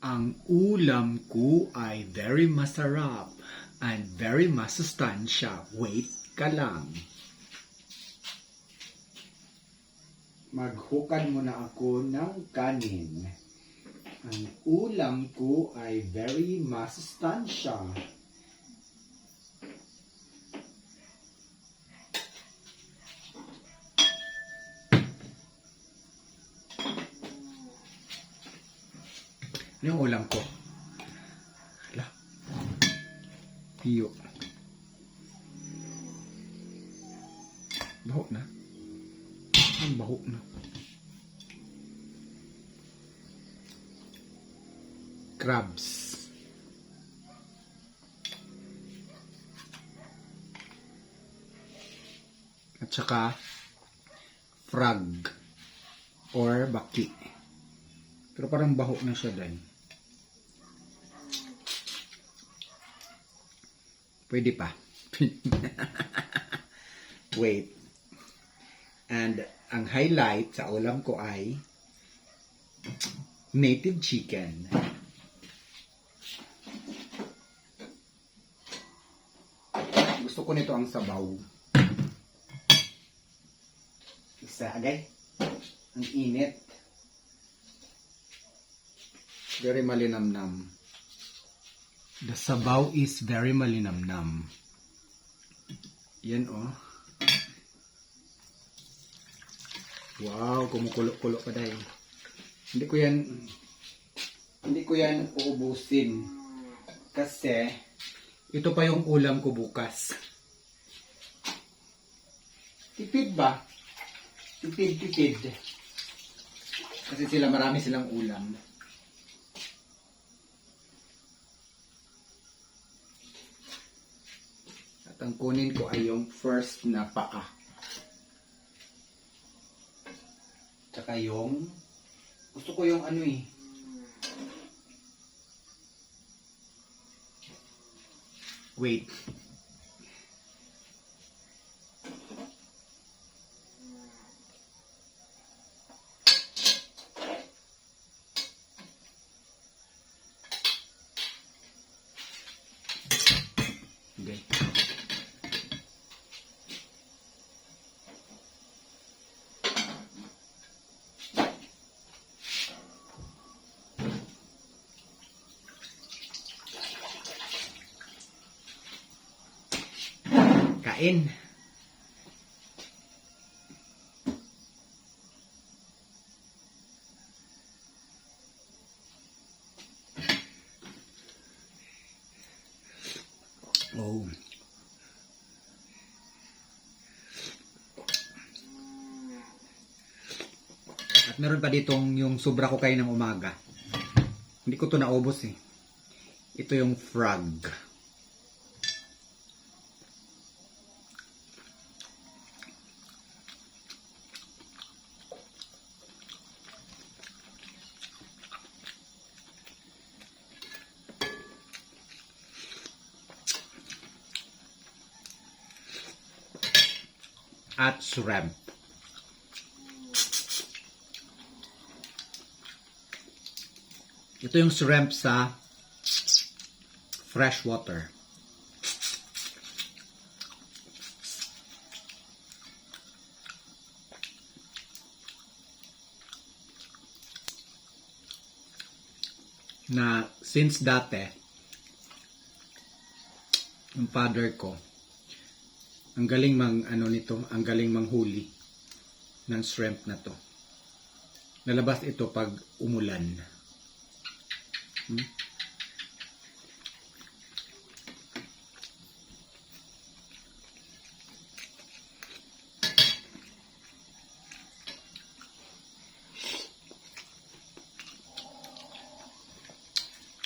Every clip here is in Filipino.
Ang ulam ko ay very masarap and very masustansya. Wait ka lang. Maghukad muna ako ng kanin. Ang ulam ko ay very masustansya. Ano yung ulam ko? Hala. Piyo. Baho na. Ang baho na. Crabs. At saka frog or baki. Pero parang baho na siya dahil. Pwede pa. Wait. And ang highlight sa ulam ko ay native chicken. Gusto ko nito ang sabaw. Isa agay. Ang init. Very malinamnam. The sabaw is very malinamnam. Yan oh. Wow, kumukulo-kulo pa dahil. Hindi ko yan hindi ko yan uubusin. Kasi ito pa yung ulam ko bukas. Tipid ba? Tipid, tipid. Kasi sila marami silang ulam. Ang kunin ko ay yung first na paa. Tsaka yung gusto ko yung ano eh. Wait. Okay. Kain. Oh. At meron pa ditong yung sobra ko kayo ng umaga. Hindi ko to naubos eh. Ito yung frog. At shrimp. Ito yung shrimp sa fresh water. Na since dati, yung father ko, ang galing mang ano nito, ang galing manghuli ng shrimp na to. Nalabas ito pag umulan. Hmm?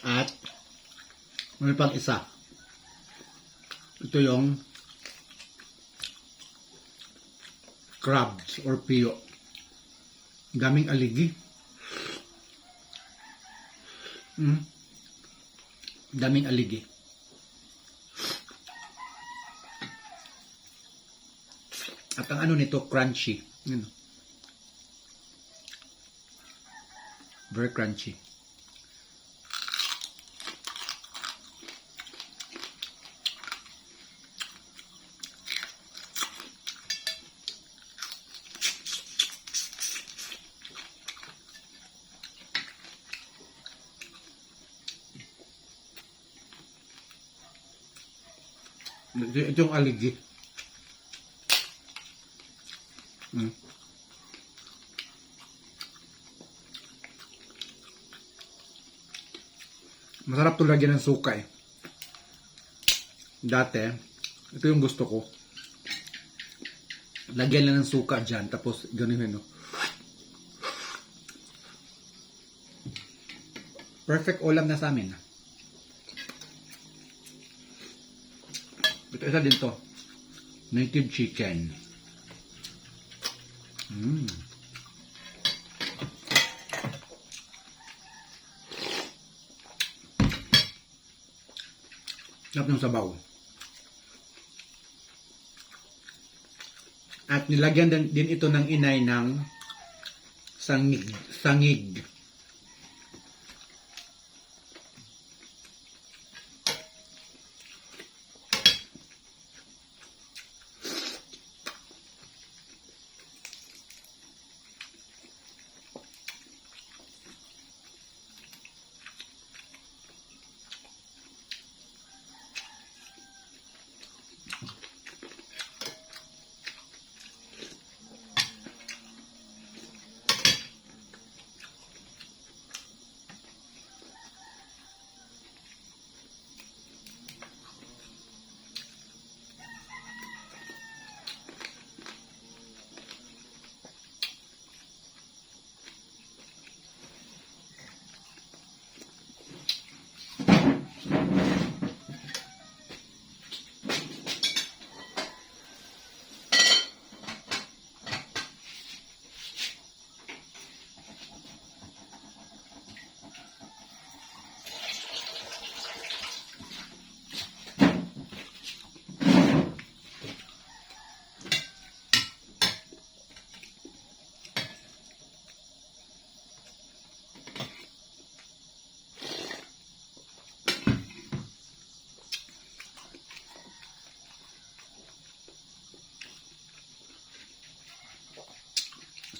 At may pang isa. Ito yung crabs or piyo. Daming aligi. Mm. Daming aligi. At ang ano nito, crunchy. Yun. Very crunchy. Ito, yung aligi. Mm. Masarap to lagyan ng suka eh. Dati, ito yung gusto ko. Lagyan lang ng suka dyan, tapos ganun. No? Perfect ulam na sa amin. Ito isa din to. Native chicken. Mm. Sarap ng sabaw. At nilagyan din, ito ng inay ng sangig. sangig.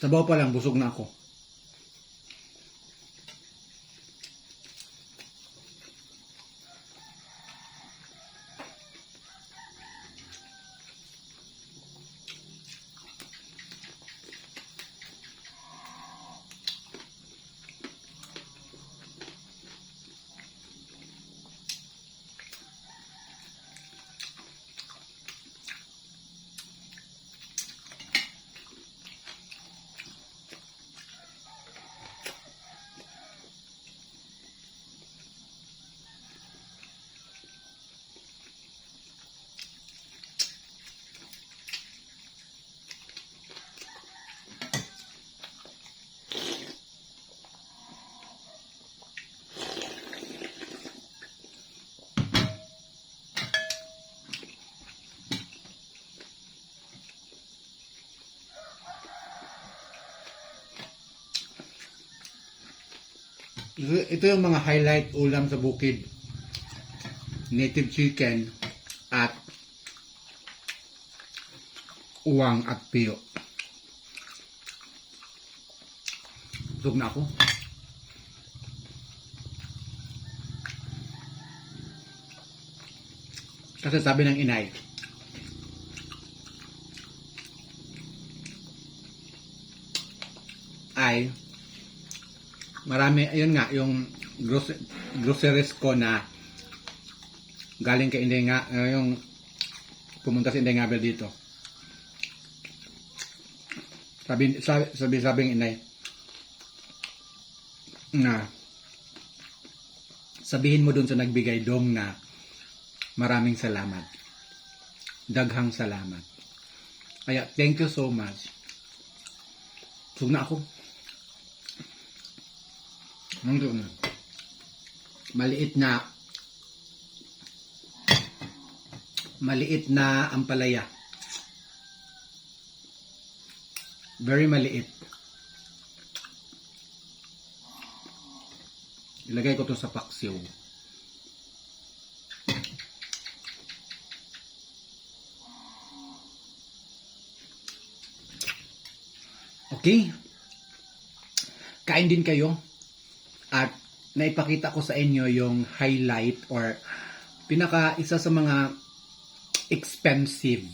Sabaw pa lang, busog na ako. Ito, yung mga highlight ulam sa bukid. Native chicken at uwang at piyo. Busog na ako. Kasi sabi ng inay, ay marami, ayun nga, yung gross, groceries ko na galing kay Inday nga, uh, yung pumunta si Inday Ngabel dito. Sabi, sabi, sabi, sabi ng Inay, na sabihin mo dun sa nagbigay dong na maraming salamat. Daghang salamat. Kaya, thank you so much. Sug na ako. Na. Maliit na maliit na ampalaya. Very maliit. Ilagay ko to sa paksiw. Okay. Kain din kayo. At naipakita ko sa inyo yung highlight or pinaka isa sa mga expensive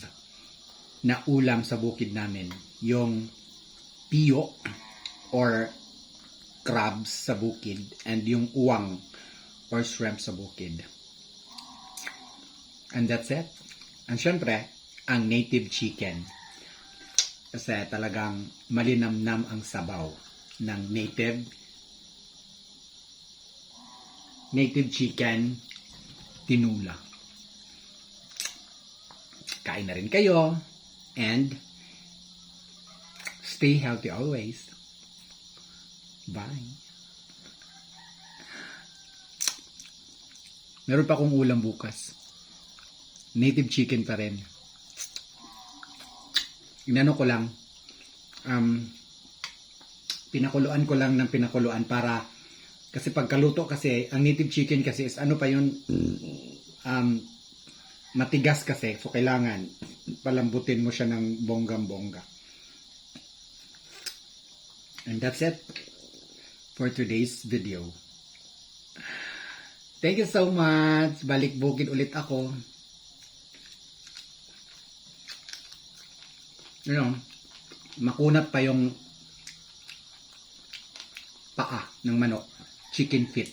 na ulam sa bukid namin. Yung piyo or crabs sa bukid and yung uwang or shrimp sa bukid. And that's it. And syempre, ang native chicken. Kasi talagang malinamnam ang sabaw ng native native chicken tinula. Kain na rin kayo and stay healthy always. Bye. Meron pa akong ulam bukas. Native chicken pa rin. Inano ko lang. Um, pinakuluan ko lang ng pinakuluan para kasi pagkaluto kasi ang native chicken kasi is ano pa yun um, matigas kasi so kailangan palambutin mo siya ng bonggam-bongga. And that's it for today's video. Thank you so much. Balik bukid ulit ako. You know, makunat pa yung paa ng manok. Chicken feet.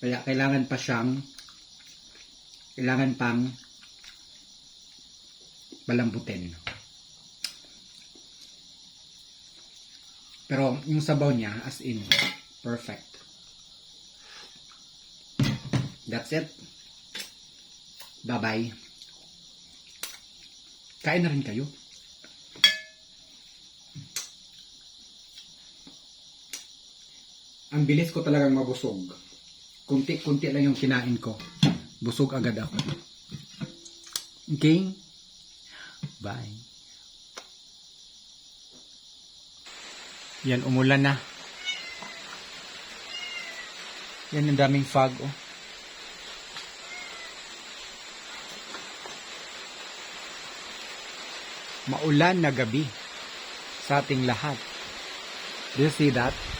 Kaya kailangan pa siyang kailangan pang palambutin. Pero yung sabaw niya, as in, perfect. That's it. Bye-bye. Kain na rin kayo. Ang bilis ko talagang mabusog. Kunti-kunti lang yung kinain ko. Busog agad ako. Okay? Bye. Yan, umulan na. Yan ang daming fog, oh. Maulan na gabi sa ating lahat. Do you see that?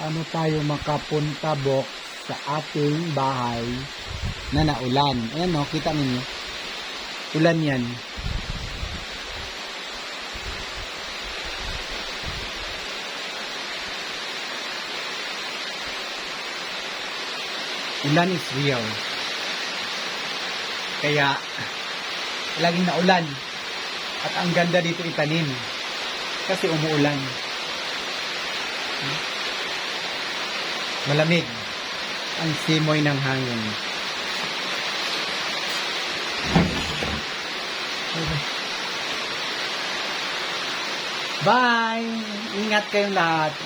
Paano tayo makapunta, Bok, sa ating bahay na naulan? Ayan, no? Kita ninyo. Ulan yan. Ulan is real. Kaya, laging naulan. At ang ganda dito itanim. Kasi umuulan. Malamig ang simoy ng hangin. Bye! Ingat kayong lahat.